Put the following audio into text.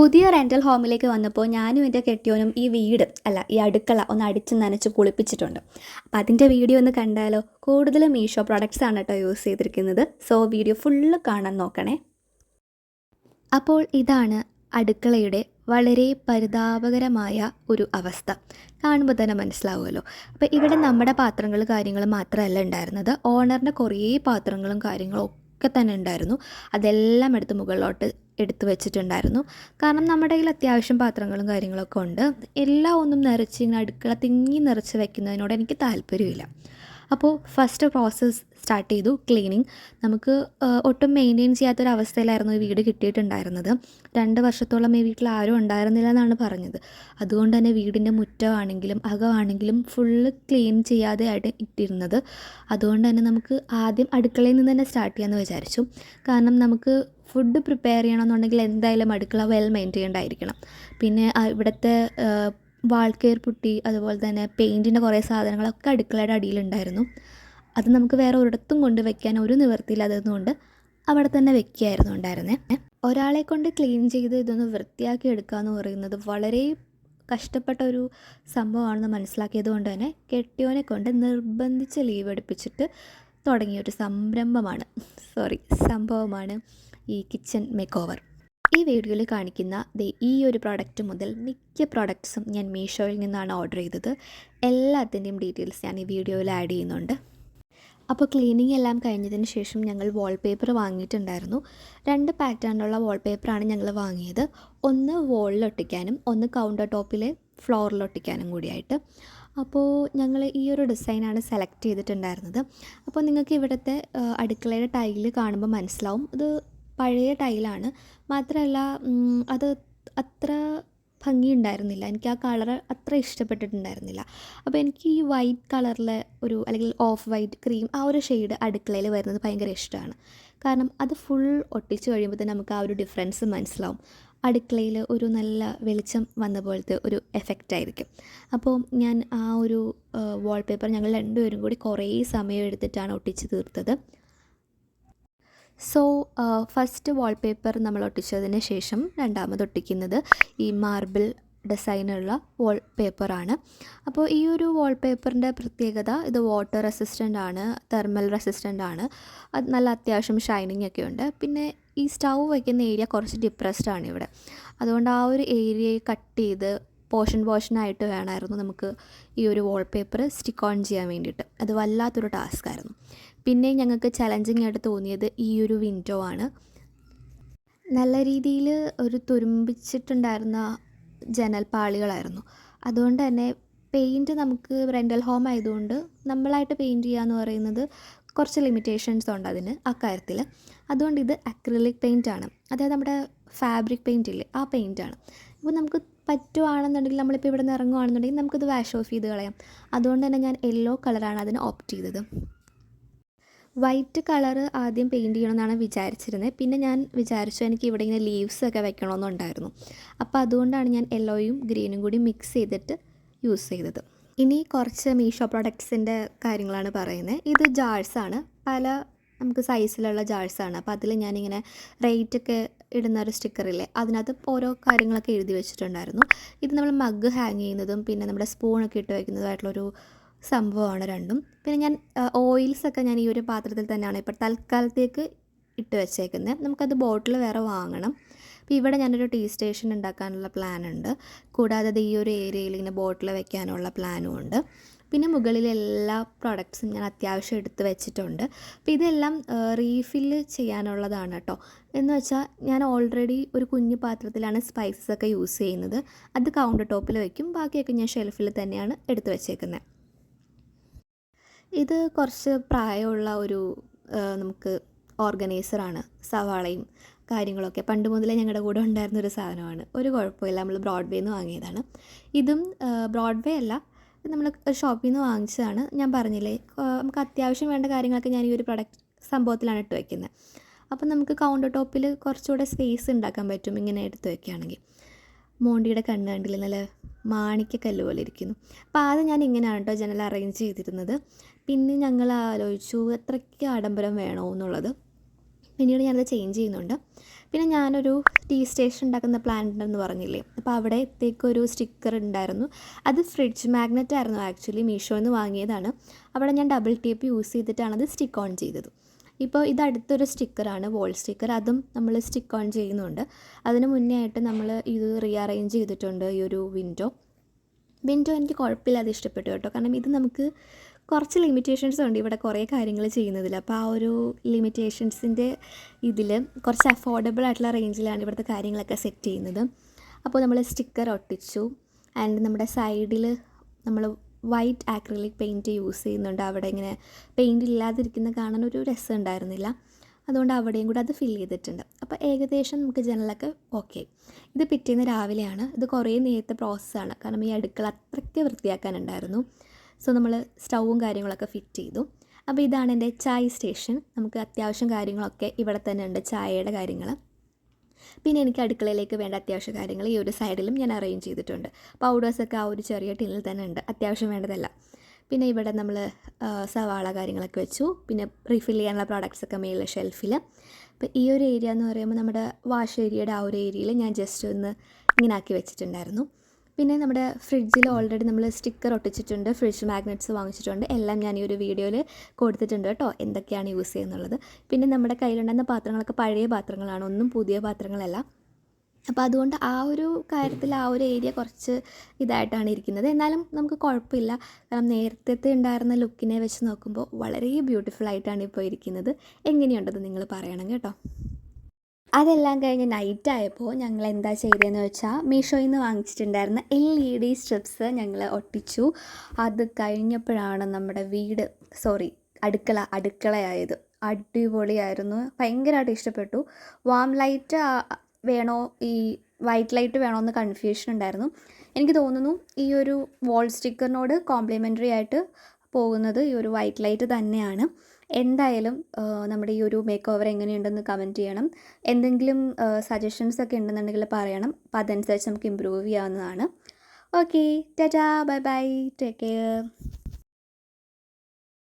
പുതിയ റെന്റൽ ഹോമിലേക്ക് വന്നപ്പോൾ ഞാനും എന്റെ കെട്ടിയോനും ഈ വീട് അല്ല ഈ അടുക്കള ഒന്ന് അടിച്ച് നനച്ച് കുളിപ്പിച്ചിട്ടുണ്ട്. അപ്പം അതിന്റെ വീഡിയോ ഒന്ന് കണ്ടാലോ? കൂടുതലും മീഷോ പ്രോഡക്റ്റ്സ് ആണ് കേട്ടോ യൂസ് ചെയ്തിരിക്കുന്നത്. സോ വീഡിയോ ഫുള്ള് കാണാൻ നോക്കണേ. അപ്പോൾ ഇതാണ് അടുക്കളയുടെ വളരെ പരിതാപകരമായ ഒരു അവസ്ഥ. കാണുമ്പോൾ തന്നെ മനസ്സിലാവുമല്ലോ. അപ്പോൾ ഇവിടെ നമ്മുടെ പാത്രങ്ങൾ കാര്യങ്ങൾ മാത്രമല്ല ഉണ്ടായിരുന്നത്. ഓണറിന്റെ കുറേ പാത്രങ്ങളും കാര്യങ്ങളും ഒക്കെ തന്നെ ഉണ്ടായിരുന്നു. അതെല്ലാം എടുത്ത് മുകളിലോട്ട് എടുത്ത് വെച്ചിട്ടുണ്ടായിരുന്നു. കാരണം നമ്മുടെ കയ്യിൽ അത്യാവശ്യം പാത്രങ്ങളും കാര്യങ്ങളൊക്കെ ഉണ്ട്. എല്ലാം ഒന്നും നിറച്ച് ഇങ്ങനെ അടുക്കള തിങ്ങി നിറച്ച് വെക്കുന്നതിനോട് എനിക്ക് താല്പര്യമില്ല. അപ്പോൾ ഫസ്റ്റ് പ്രോസസ്സ് സ്റ്റാർട്ട് ചെയ്തു ക്ലീനിങ് നമുക്ക് ഒട്ടും മെയിന്റെയിൻ ചെയ്യാത്തൊരവസ്ഥയിലായിരുന്നു ഈ വീട് കിട്ടിയിട്ടുണ്ടായിരുന്നത്. രണ്ട് വർഷത്തോളം ഈ വീട്ടിൽ ആരും ഉണ്ടായിരുന്നില്ല എന്നാണ് പറഞ്ഞത്. അതുകൊണ്ട് തന്നെ വീടിന്റെ മുറ്റമാണെങ്കിലും അകമാണെങ്കിലും ഫുള്ള് ക്ലീൻ ചെയ്യാതെ ആയിട്ട് ഇട്ടിരുന്നത്. അതുകൊണ്ട് തന്നെ നമുക്ക് ആദ്യം അടുക്കളയിൽ നിന്ന് തന്നെ സ്റ്റാർട്ട് ചെയ്യാമെന്ന് വിചാരിച്ചു. കാരണം നമുക്ക് ഫുഡ് പ്രിപ്പയർ ചെയ്യണമെന്നുണ്ടെങ്കിൽ എന്തായാലും അടുക്കള വെൽ മെയിന്റെയിൻഡ് പിന്നെ ഇവിടുത്തെ കെയർ പുട്ടി അതുപോലെ തന്നെ പെയിന്റിന്റെ കുറേ സാധനങ്ങളൊക്കെ അടുക്കളയുടെ അടിയിലുണ്ടായിരുന്നു. അത് നമുക്ക് വേറെ ഒരിടത്തും കൊണ്ട് വെക്കാൻ ഒരു നിവൃത്തിയില്ലാത്തതുകൊണ്ട് അവിടെ തന്നെ വെക്കുകയായിരുന്നു ഉണ്ടായിരുന്നത് ഒരാളെ കൊണ്ട് ക്ലീൻ ചെയ്ത് ഇതൊന്ന് വൃത്തിയാക്കി എടുക്കുക എന്ന് പറയുന്നത് വളരെ കഷ്ടപ്പെട്ട ഒരു സംഭവമാണെന്ന് മനസ്സിലാക്കിയത് കൊണ്ട് തന്നെ കെട്ടിയോനെ കൊണ്ട് നിർബന്ധിച്ച് ലീവ് എടുപ്പിച്ചിട്ട് തുടങ്ങിയ ഒരു സംരംഭമാണ്. സോറി സംഭവമാണ് ഈ കിച്ചൺ മേക്ക് ഓവർ ഈ വീഡിയോയിൽ കാണിക്കുന്ന ഈ ഒരു പ്രോഡക്റ്റ് മുതൽ മിക്ക പ്രോഡക്ട്സും ഞാൻ മീഷോയിൽ നിന്നാണ് ഓർഡർ ചെയ്തത്. എല്ലാത്തിന്റെയും ഡീറ്റെയിൽസ് ഞാൻ ഈ വീഡിയോയിൽ ആഡ് ചെയ്യുന്നുണ്ട്. അപ്പോൾ ക്ലീനിങ് എല്ലാം കഴിഞ്ഞതിന് ശേഷം ഞങ്ങൾ വാൾപേപ്പർ വാങ്ങിയിട്ടുണ്ടായിരുന്നു. രണ്ട് പാറ്റേണിലുള്ള വാൾപേപ്പറാണ് ഞങ്ങൾ വാങ്ങിയത്. ഒന്ന് വോളിലൊട്ടിക്കാനും ഒന്ന് കൗണ്ടർ ടോപ്പിലെ ഫ്ലോറിലൊട്ടിക്കാനും കൂടിയായിട്ട്. അപ്പോൾ ഞങ്ങൾ ഈ ഒരു ഡിസൈനാണ് സെലക്ട് ചെയ്തിട്ടുണ്ടായിരുന്നത്. അപ്പോൾ നിങ്ങൾക്ക് ഇവിടുത്തെ അടുക്കളയുടെ ടൈൽ കാണുമ്പോൾ മനസ്സിലാവും. ഇത് പഴയ ടൈലാണ്. മാത്രമല്ല അത് അത്ര ഭംഗിയുണ്ടായിരുന്നില്ല. എനിക്ക് ആ കളർ അത്ര ഇഷ്ടപ്പെട്ടിട്ടുണ്ടായിരുന്നില്ല. അപ്പോൾ എനിക്ക് ഈ വൈറ്റ് കളറിലെ ഒരു അല്ലെങ്കിൽ ഓഫ് വൈറ്റ് ക്രീം ആ ഒരു ഷെയ്ഡ് അടുക്കളയിൽ വരുന്നത് ഭയങ്കര ഇഷ്ടമാണ്. കാരണം അത് ഫുൾ ഒട്ടിച്ച് കഴിയുമ്പോൾ തന്നെ നമുക്ക് ആ ഒരു ഡിഫറൻസ് മനസ്സിലാവും. അടുക്കളയിൽ ഒരു നല്ല വെളിച്ചം വന്ന പോലത്തെ ഒരു എഫക്റ്റ് ആയിരിക്കും. അപ്പോൾ ഞാൻ ആ ഒരു വാൾപേപ്പർ ഞങ്ങൾ രണ്ടുപേരും കൂടി കുറേ സമയം എടുത്തിട്ടാണ് ഒട്ടിച്ച് തീർത്തത്. സോ ഫസ്റ്റ് വാൾപേപ്പർ നമ്മൾ ഒട്ടിച്ചതിന് ശേഷം രണ്ടാമത് ഒട്ടിക്കുന്നത് ഈ മാർബിൾ ഡിസൈനുള്ള വാൾ പേപ്പറാണ് അപ്പോൾ ഈ ഒരു വാൾപേപ്പറിന്റെ പ്രത്യേകത ഇത് വാട്ടർ റെസിസ്റ്റന്റ് ആണ് തെർമൽ റെസിസ്റ്റന്റ് ആണ്. അത് നല്ല അത്യാവശ്യം ഷൈനിങ് ഒക്കെ ഉണ്ട്. പിന്നെ ഈ സ്റ്റൗ വയ്ക്കുന്ന ഏരിയ കുറച്ച് ഡിപ്രസ്ഡ് ആണ് ഇവിടെ. അതുകൊണ്ട് ആ ഒരു ഏരിയയെ കട്ട് ചെയ്ത് പോർഷൻ പോർഷനായിട്ട് വേണമായിരുന്നു നമുക്ക് ഈ ഒരു വാൾപേപ്പർ സ്റ്റിക്ക് ഓൺ ചെയ്യാൻ വേണ്ടിയിട്ട്. അത് വല്ലാത്തൊരു ടാസ്ക് ആയിരുന്നു. പിന്നെ ഞങ്ങൾക്ക് ചലഞ്ചിങ് ആയിട്ട് തോന്നിയത് ഈ ഒരു വിൻഡോ ആണ്. നല്ല രീതിയിൽ ഒരു തുരുമ്പിച്ചിട്ടുണ്ടായിരുന്ന ജനൽപ്പാളികളായിരുന്നു. അതുകൊണ്ട് തന്നെ പെയിന്റ് നമുക്ക് റെന്റൽ ഹോം ആയതുകൊണ്ട് നമ്മളായിട്ട് പെയിന്റ് ചെയ്യുക എന്ന് പറയുന്നത് കുറച്ച് ലിമിറ്റേഷൻസ് ഉണ്ട് അതിന് അക്കാര്യത്തിൽ അതുകൊണ്ട് ഇത് അക്രിലിക് പെയിന്റ് ആണ് അതായത് നമ്മുടെ ഫാബ്രിക് പെയിന്റ് ഇല്ലേ ആ പെയിന്റ് ആണ് ഇപ്പോൾ നമുക്ക് പറ്റുവാണെന്നുണ്ടെങ്കിൽ നമ്മളിപ്പോൾ ഇവിടെ നിന്ന് ഇറങ്ങുവാണെന്നുണ്ടെങ്കിൽ നമുക്കിത് വാഷ് ഓഫ് ചെയ്ത് കളയാം. അതുകൊണ്ട് തന്നെ ഞാൻ യെല്ലോ കളറാണ് അതിന് ഓപ്റ്റ് ചെയ്തത്. വൈറ്റ് കളറ് ആദ്യം പെയിന്റ് ചെയ്യണമെന്നാണ് വിചാരിച്ചിരുന്നത്. പിന്നെ ഞാൻ വിചാരിച്ചു എനിക്ക് ഇവിടെ ഇങ്ങനെ ലീവ്സ് ഒക്കെ വെക്കണമെന്നുണ്ടായിരുന്നു. അപ്പോൾ അതുകൊണ്ടാണ് ഞാൻ യെല്ലോയും ഗ്രീനും കൂടി മിക്സ് ചെയ്തിട്ട് യൂസ് ചെയ്തത്. ഇനി കുറച്ച് മീഷോ പ്രൊഡക്ട്സിന്റെ കാര്യങ്ങളാണ് പറയുന്നത്. ഇത് ജാഴ്സാണ് പല നമുക്ക് സൈസിലുള്ള ജാഴ്സാണ് അപ്പോൾ അതിൽ ഞാനിങ്ങനെ റേറ്റൊക്കെ ഇടുന്ന ഒരു സ്റ്റിക്കറില്ലേ അതിനകത്ത് ഓരോ കാര്യങ്ങളൊക്കെ എഴുതി വെച്ചിട്ടുണ്ടായിരുന്നു. ഇത് നമ്മൾ മഗ് ഹാങ് ചെയ്യുന്നതും പിന്നെ നമ്മുടെ സ്പൂണൊക്കെ ഇട്ട് വയ്ക്കുന്നതുമായിട്ടുള്ളൊരു സംഭവമാണ് രണ്ടും. പിന്നെ ഞാൻ ഓയിൽസൊക്കെ ഞാൻ ഈ ഒരു പാത്രത്തിൽ തന്നെയാണ് ഇപ്പോൾ തൽക്കാലത്തേക്ക് ഇട്ട് വെച്ചേക്കുന്നത് നമുക്കത് ബോട്ടിൽ വേറെ വാങ്ങണം. അപ്പോൾ ഇവിടെ ഞാനൊരു ടീ സ്റ്റേഷൻ ഉണ്ടാക്കാനുള്ള പ്ലാൻ ഉണ്ട്. കൂടാതെ അത് ഈ ഒരു ഏരിയയിൽ ഇങ്ങനെ ബോട്ടിൽ വെക്കാനുള്ള പ്ലാനും ഉണ്ട്. പിന്നെ മുകളിൽ എല്ലാ പ്രോഡക്ട്സും ഞാൻ അത്യാവശ്യം എടുത്ത് വെച്ചിട്ടുണ്ട്. അപ്പോൾ ഇതെല്ലാം റീഫില്ല് ചെയ്യാനുള്ളതാണ് കേട്ടോ എന്ന് വെച്ചാൽ ഞാൻ ഓൾറെഡി ഒരു കുഞ്ഞു പാത്രത്തിലാണ് സ്പൈസസ് ഒക്കെ യൂസ് ചെയ്യുന്നത്. അത് കൗണ്ടർ ടോപ്പിൽ വയ്ക്കും ബാക്കിയൊക്കെ ഞാൻ ഷെൽഫിൽ തന്നെയാണ് എടുത്ത് വെച്ചേക്കുന്നത് ഇത് കുറച്ച് പ്രായമുള്ള ഒരു നമുക്ക് ഓർഗനൈസറാണ് സവാളയും കാര്യങ്ങളൊക്കെ. പണ്ട് മുതലേ ഞങ്ങളുടെ കൂടെ ഉണ്ടായിരുന്ന ഒരു സാധനമാണ്. ഒരു കുഴപ്പമില്ല. നമ്മൾ ബ്രോഡ്വേന്ന് വാങ്ങിയതാണ്. ഇതും ബ്രോഡ്വേ അല്ല. നമ്മൾ ഷോപ്പിൽ നിന്ന് വാങ്ങിച്ചതാണ്. ഞാൻ പറഞ്ഞില്ലേ നമുക്ക് അത്യാവശ്യം വേണ്ട കാര്യങ്ങളൊക്കെ ഞാൻ ഈ ഒരു പ്രൊഡക്റ്റ് സംഭവത്തിലാണ് ഇട്ട് വയ്ക്കുന്നത് അപ്പം നമുക്ക് കൗണ്ടർ ടോപ്പിൽ കുറച്ചുകൂടെ സ്പേസ് ഉണ്ടാക്കാൻ പറ്റും ഇങ്ങനെ എടുത്ത് വയ്ക്കുകയാണെങ്കിൽ മോണ്ടിയുടെ കണ്ണ് കണ്ടില്ല? നല്ല മാണിക്കക്കല്ല് പോലെ ഇരിക്കുന്നു. അപ്പോൾ ആദ്യം ഞാൻ ഇങ്ങനെയാണ് കേട്ടോ ജനൽ അറേഞ്ച് ചെയ്തിരുന്നത്. പിന്നെ ഞങ്ങൾ ആലോചിച്ചു എത്രയ്ക്ക് ആഡംബരം വേണോ എന്നുള്ളത്. പിന്നീട് ഞാനത് ചേഞ്ച് ചെയ്യുന്നുണ്ട്. പിന്നെ ഞാനൊരു ടീ സ്റ്റേഷൻ ഉണ്ടാക്കുന്ന പ്ലാന്റ് ഉണ്ടെന്ന് പറഞ്ഞില്ലേ? അപ്പോൾ അവിടെ ഒരു സ്റ്റിക്കർ ഉണ്ടായിരുന്നു. അത് ഫ്രിഡ്ജ് മാഗ്നറ്റ് ആയിരുന്നു ആക്ച്വലി മീഷോയിൽ നിന്ന് വാങ്ങിയതാണ്. അവിടെ ഞാൻ ഡബിൾ ടേപ്പ് യൂസ് ചെയ്തിട്ടാണ് അത് സ്റ്റിക്ക് ഓൺ ചെയ്തത്. ഇപ്പോൾ ഇത് അടുത്തൊരു സ്റ്റിക്കറാണ് വോൾ സ്റ്റിക്കർ അതും നമ്മൾ സ്റ്റിക്ക് ഓൺ ചെയ്യുന്നുണ്ട്. അതിന് മുന്നേ ആയിട്ട് നമ്മൾ ഇത് റീഅറേഞ്ച് ചെയ്തിട്ടുണ്ട് ഈ ഒരു വിൻഡോ വിൻഡോ എനിക്ക് കുഴപ്പമില്ലാതെ ഇഷ്ടപ്പെട്ടു കേട്ടോ. കാരണം ഇത് നമുക്ക് കുറച്ച് ലിമിറ്റേഷൻസ് ഉണ്ട് ഇവിടെ കുറേ കാര്യങ്ങൾ ചെയ്യുന്നതിൽ. അപ്പോൾ ആ ഒരു ലിമിറ്റേഷൻസിന്റെ ഇതിൽ കുറച്ച് അഫോർഡബിൾ ആയിട്ടുള്ള റേഞ്ചിലാണ് ഇവിടുത്തെ കാര്യങ്ങളൊക്കെ സെറ്റ് ചെയ്യുന്നത്. അപ്പോൾ നമ്മൾ സ്റ്റിക്കർ ഒട്ടിച്ചു. ആൻഡ് നമ്മുടെ സൈഡിൽ നമ്മൾ വൈറ്റ് ആക്രിലിക് പെയിന്റ് യൂസ് ചെയ്യുന്നുണ്ട്. അവിടെ ഇങ്ങനെ പെയിന്റ് ഇല്ലാതിരിക്കുന്ന കാണാൻ ഒരു രസം ഉണ്ടായിരുന്നില്ല. അതുകൊണ്ട് അവിടെയും കൂടെ അത് ഫില്ല് ചെയ്തിട്ടുണ്ട്. അപ്പോൾ ഏകദേശം നമുക്ക് ജനലൊക്കെ ഓക്കെ ഇത് പിറ്റേന്ന് രാവിലെയാണ്. ഇത് കുറേ നേരത്തെ പ്രോസസ്സാണ് കാരണം ഈ അടുക്കള അത്രയ്ക്ക് വൃത്തിയാക്കാനുണ്ടായിരുന്നു. സോ നമ്മൾ സ്റ്റൗവും കാര്യങ്ങളൊക്കെ ഫിറ്റ് ചെയ്തു. അപ്പോൾ ഇതാണ് എന്റെ ചായ സ്റ്റേഷൻ നമുക്ക് അത്യാവശ്യം കാര്യങ്ങളൊക്കെ ഇവിടെ തന്നെ ഉണ്ട്. ചായയുടെ കാര്യങ്ങൾ പിന്നെ എനിക്ക് അടുക്കളയിലേക്ക് വേണ്ട അത്യാവശ്യ കാര്യങ്ങൾ ഈ ഒരു സൈഡിലും ഞാൻ അറേഞ്ച് ചെയ്തിട്ടുണ്ട്. പൗഡേഴ്സൊക്കെ ആ ഒരു ചെറിയ ടിന്നിൽ തന്നെ ഉണ്ട്. അത്യാവശ്യം വേണ്ടതല്ല. പിന്നെ ഇവിടെ നമ്മൾ സവാള കാര്യങ്ങളൊക്കെ വെച്ചു. പിന്നെ റീഫിൽ ചെയ്യാനുള്ള പ്രോഡക്റ്റ്സ് ഒക്കെ മേളിലെ ഷെൽഫിൽ അപ്പോൾ ഈ ഒരു ഏരിയ എന്ന് പറയുമ്പോൾ നമ്മുടെ വാഷ് ഏരിയയുടെ ആ ഒരു ഏരിയയിൽ ഞാൻ ജസ്റ്റ് ഒന്ന് ഇങ്ങനെ ആക്കി വെച്ചിട്ടുണ്ടായിരുന്നു. പിന്നെ നമ്മുടെ ഫ്രിഡ്ജിൽ ഓൾറെഡി നമ്മൾ സ്റ്റിക്കർ ഒട്ടിച്ചിട്ടുണ്ട് ഫ്രിഡ്ജ് മാഗ്നറ്റ്സ് വാങ്ങിച്ചിട്ടുണ്ട്. എല്ലാം ഞാൻ ഈ ഒരു വീഡിയോയിൽ കൊടുത്തിട്ടുണ്ട് കേട്ടോ. എന്തൊക്കെയാണ് യൂസ് ചെയ്യുന്നുള്ളത്. പിന്നെ നമ്മുടെ കയ്യിലുണ്ടെന്ന പാത്രങ്ങളൊക്കെ പഴയ പാത്രങ്ങളാണ്. ഒന്നും പുതിയ പാത്രങ്ങളല്ല. അപ്പോൾ അതുകൊണ്ട് ആ ഒരു കാര്യത്തിൽ ആ ഒരു ഏരിയ കുറച്ച് ഇതായിട്ടാണ് ഇരിക്കുന്നത്. എന്നാലും നമുക്ക് കുഴപ്പമില്ല. കാരണം നേരത്തെ ഉണ്ടായിരുന്ന ലുക്കിനെ വെച്ച് നോക്കുമ്പോൾ വളരെ ബ്യൂട്ടിഫുൾ ആയിട്ടാണ് ഇപ്പോൾ ഇരിക്കുന്നത്. എങ്ങനെയുണ്ടെന്ന് നിങ്ങൾ പറയണം കേട്ടോ. അതെല്ലാം കഴിഞ്ഞ് നൈറ്റ് ആയപ്പോൾ ഞങ്ങൾ എന്താ ചെയ്തതെന്ന് വെച്ചാൽ മീഷോയിൽ നിന്ന് വാങ്ങിച്ചിട്ടുണ്ടായിരുന്ന എൽ ഇ ഡി സ്ട്രിപ്സ് ഞങ്ങൾ ഒട്ടിച്ചു. അത് കഴിഞ്ഞപ്പോഴാണ് നമ്മുടെ വീട് സോറി അടുക്കള അടുക്കളയായത്. അടിപൊളിയായിരുന്നു. ഭയങ്കരമായിട്ട് ഇഷ്ടപ്പെട്ടു. വാം ലൈറ്റ് വേണോ ഈ വൈറ്റ് ലൈറ്റ് വേണോ എന്ന് കൺഫ്യൂഷൻ ഉണ്ടായിരുന്നു. എനിക്ക് തോന്നുന്നു ഈ ഒരു വാൾ സ്റ്റിക്കറിനോട് കോംപ്ലിമെന്ററി ആയിട്ട് പോകുന്നത് ഈ ഒരു വൈറ്റ് ലൈറ്റ് തന്നെയാണ്. എന്തായാലും നമ്മുടെ ഈ ഒരു മേക്ക് ഓവർ എങ്ങനെയുണ്ടെന്ന് കമന്റ് ചെയ്യണം. എന്തെങ്കിലും സജഷൻസ് ഒക്കെ ഉണ്ടെന്നുണ്ടെങ്കിൽ പറയണം. അപ്പോൾ അതനുസരിച്ച് നമുക്ക് ഇമ്പ്രൂവ് ചെയ്യാവുന്നതാണ്. Okay tata bye bye take care